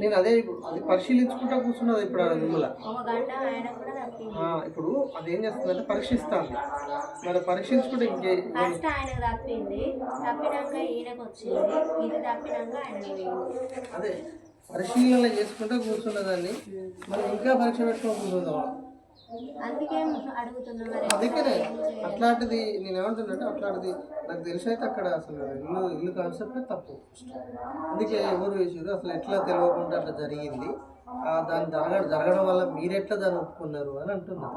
నేను అదే అది పరిశీలించుకుంటా కూర్చున్నది ఇప్పుడు ఆడ మిమ్మల్ని ఇప్పుడు అది ఏం చేస్తుందంటే పరీక్షిస్తాంది. మరి పరీక్షించుకుంటే ఇంకే ఫస్ట్ ఆయనకు తప్పింది. తప్పినాక ఈయనకు వచ్చింది. ఇది తప్పినాక ఆయన పోయింది. అదే పరిశీలన చేసుకుంటా కూర్చున్నదాన్ని. మరి ఇంకా పరీక్ష పెట్టుకొని కూర్చుందాం అందుకే అడుగుతున్నా అట్లాంటిది నేను ఏమంటున్నానంటే అట్లాంటిది నాకు తెలిసి అయితే అక్కడ అసలు ఇల్లు ఇల్లు కాన్సెప్ట్ తప్పు. అందుకే ఎవరు వేసారు అసలు ఎట్లా తెలియకుండా అట్లా జరిగింది? ఆ దాని జరగడం జరగడం వల్ల మీరు ఎట్లా దాన్ని ఒప్పుకున్నారు అని అంటున్నారు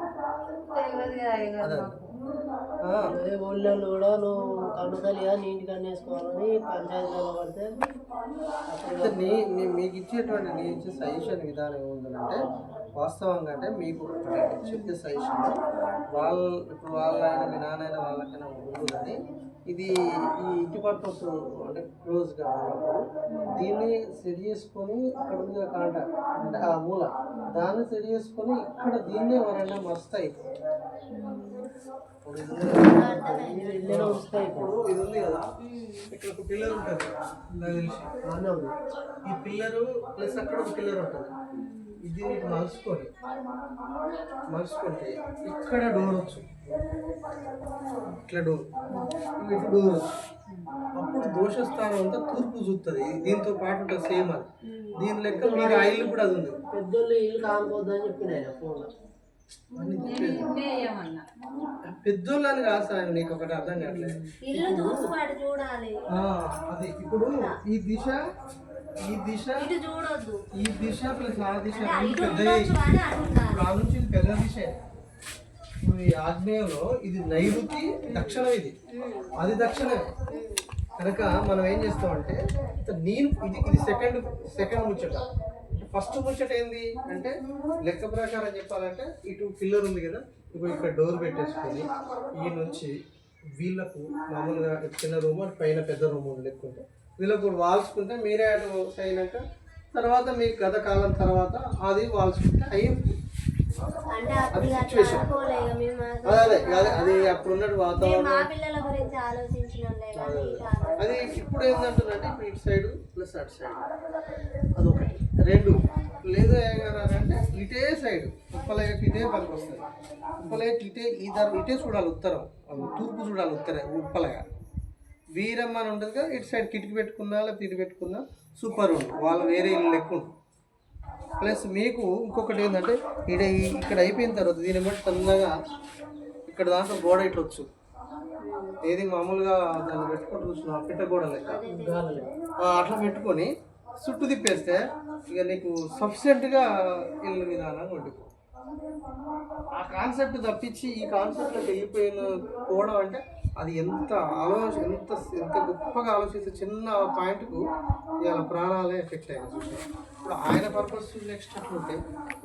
అదే ఊళ్ళో కూడా నువ్వు కన్ను తల్లిగా నీటి కన్ను వేసుకోవాలని పంచాయతీలో పడితే నీ నీ- మీకు ఇచ్చేటువంటి నీ ఇచ్చే సజెషన్ విధానం ఏముందంటే వాస్తవంగా అంటే మీకు చెప్పే సజెషన్. వాళ్ళ ఇప్పుడు వాళ్ళ అయినా మీ నాన్న వాళ్ళకైనా ముందు కానీ ఇది ఈ ఇంటి పర్పస్ అంటే క్లోజ్గా ఉన్నప్పుడు దీన్ని సెట్ చేసుకొని అక్కడ ఉంది కాంట అంటే ఆ మూల దాన్ని సెట్ చేసుకొని ఇక్కడ దీన్నే ఎవరైనా మస్తాయి. ఇప్పుడు ఇది ఉంది కదా, ఇప్పుడు ఇది కదా ఇక్కడ ఒక పిల్లర్ ఉంటుంది నాకు తెలిసి బాగానే ఉంది ఈ పిల్లరు ప్లస్ అక్కడ ఒక పిల్లర్ ఉంటుంది ఇది నీకు మలుచుకొని మలుచుకుంటే ఇక్కడ డోర్ వచ్చు ఇట్లా డోర్ ఇటు డోర్ వచ్చు అప్పుడు దోషస్థానం అంతా తూర్పు చూస్తుంది దీంతో పాటు ఉంటుంది సేమ్ అది దీని లెక్క మీరు ఆ ఇల్లు కూడా అది ఉంది పెద్దోళ్ళు ఇల్లు కాకపోద్దని చెప్పిన ఫోన్లో పెద్దోళ్ళని కాదు నీకు ఒకటి అర్థం కావట్లేదు. అది ఇప్పుడు ఈ దిశ ఈ దిశ ఈ దిశ ప్లస్ ఆ దిశ ఇప్పుడు ఆ నుంచి పెద్ద దిశే. ఇప్పుడు ఈ ఆగ్నేయంలో ఇది నైరుతి దక్షిణం ఇది. అది దక్షిణమే కనుక మనం ఏం చేస్తామంటే నేను ఇది ఇది సెకండ్ సెకండ్ ముచ్చట. ఫస్ట్ ముచ్చట ఏంది అంటే లెక్క ప్రకారం చెప్పాలంటే ఇటు పిల్లర్ ఉంది కదా ఇప్పుడు ఇక్కడ డోర్ పెట్టేసుకొని ఈ నుంచి వీళ్ళకు మామూలుగా చిన్న రూమ్ అటు పైన పెద్ద రూమ్ ఉంది లెక్కుంటే వీళ్ళకు వాల్చుకుంటే మీరే అటు అయినాక తర్వాత మీకు గత కాలం తర్వాత అది వాల్చుకుంటే అయ్యి అంటే అది మేము అదే అదే అదే అప్పుడు ఉన్నట్టు వాతావరణం. మా అది ఇప్పుడు ఏంటంటుందంటే ఇప్పుడు ఇటు సైడ్ ప్లస్ అటు సైడ్. అదొకటి. రెండు. లేదు అంటే ఇటే సైడ్. ఉప్పలయ్యకి ఇటే పనికి వస్తుంది ఉప్పలయ్యకి ఇటే ఈ ధర ఇటే చూడాలి ఉత్తరం. తూర్పు చూడాలి ఉత్తరం ఉప్పలయ్య. వీరమ్మ అని ఉంటుంది కదా ఇటు సైడ్ కిటికీ పెట్టుకున్నా లేకపోతే ఇటు పెట్టుకున్నా సూపర్ ఉంది వాళ్ళు వేరే ఇల్లు లెక్క ఉంటుంది. ప్లస్ మీకు ఇంకొకటి ఏంటంటే ఇక్కడ ఇక్కడ అయిపోయిన తర్వాత దీన్ని బట్టి తొందరగా ఇక్కడ దాంట్లో గోడ ఇట్లా వచ్చు. ఏది మామూలుగా దాన్ని పెట్టుకొని చూస్తున్నాం పిట్ట గోడ లెక్క. అట్లా పెట్టుకొని చుట్టూ తిప్పేస్తే ఇక నీకు సఫిషియెంట్గా ఇల్లు విధానంగా వండుకో ఆ కాన్సెప్ట్ తప్పించి ఈ కాన్సెప్ట్లో వెళ్ళిపోయిన పోవడం అంటే అది ఎంత ఆలోచన ఎంత ఎంత గొప్పగా ఆలోచిస్తే చిన్న పాయింట్కు ఇవాళ ప్రాణాలే ఎఫెక్ట్ అయ్యాయి. ఇప్పుడు ఆయన పర్పస్ నెక్స్ట్ అట్లుంటే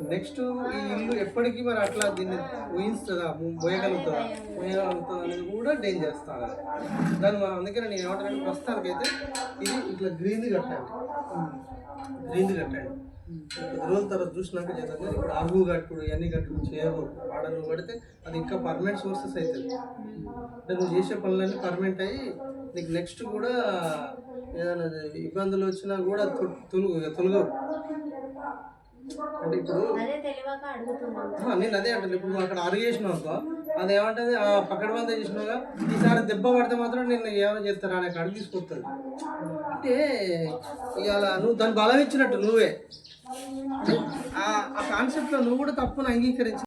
నెక్స్ట్ ఈ ఇల్లు ఎప్పటికీ మరి అట్లా దీన్ని ఊహిస్తుందా పోయగలుగుతుందా పోయగలుగుతుందా అనేది కూడా డేంజర్ చేస్తాను దాన్ని మనం అందుకని నేను ఏమంటానంటే ప్రస్తుతానికైతే ఇది ఇట్లా గ్రీన్ది కట్టండి గ్రీన్ కట్టండి రోజు రోజుల తర్వాత చూసినాక చేద్దాం కానీ ఇప్పుడు అరుగు కట్టుడు ఇవన్నీ కట్టుడు చేయకూడదు వాడ పడితే అది ఇంకా పర్మనెంట్ సోర్సెస్ అవుతుంది అంటే నువ్వు చేసే పనులన్నీ పర్మనెంట్ అయ్యి నీకు నెక్స్ట్ కూడా ఏదైనా ఇబ్బందులు వచ్చినా కూడా తొలుగు తొలగవు. అంటే ఇప్పుడు నేను అదే అంటాను ఇప్పుడు అక్కడ అరిగేసినావు అనుకో అది ఏమంటది ఆ పక్కన బంద చేసినావుగా ఈసారి దెబ్బ పడితే మాత్రం నిన్ను ఏమైనా చేస్తారా అనే అడిగి తీసుకొస్తుంది. అంటే ఇవాళ నువ్వు దాన్ని బలం ఇచ్చినట్టు నువ్వే. ఆ కాన్సెప్ట్లో నువ్వు కూడా తప్పును అంగీకరించి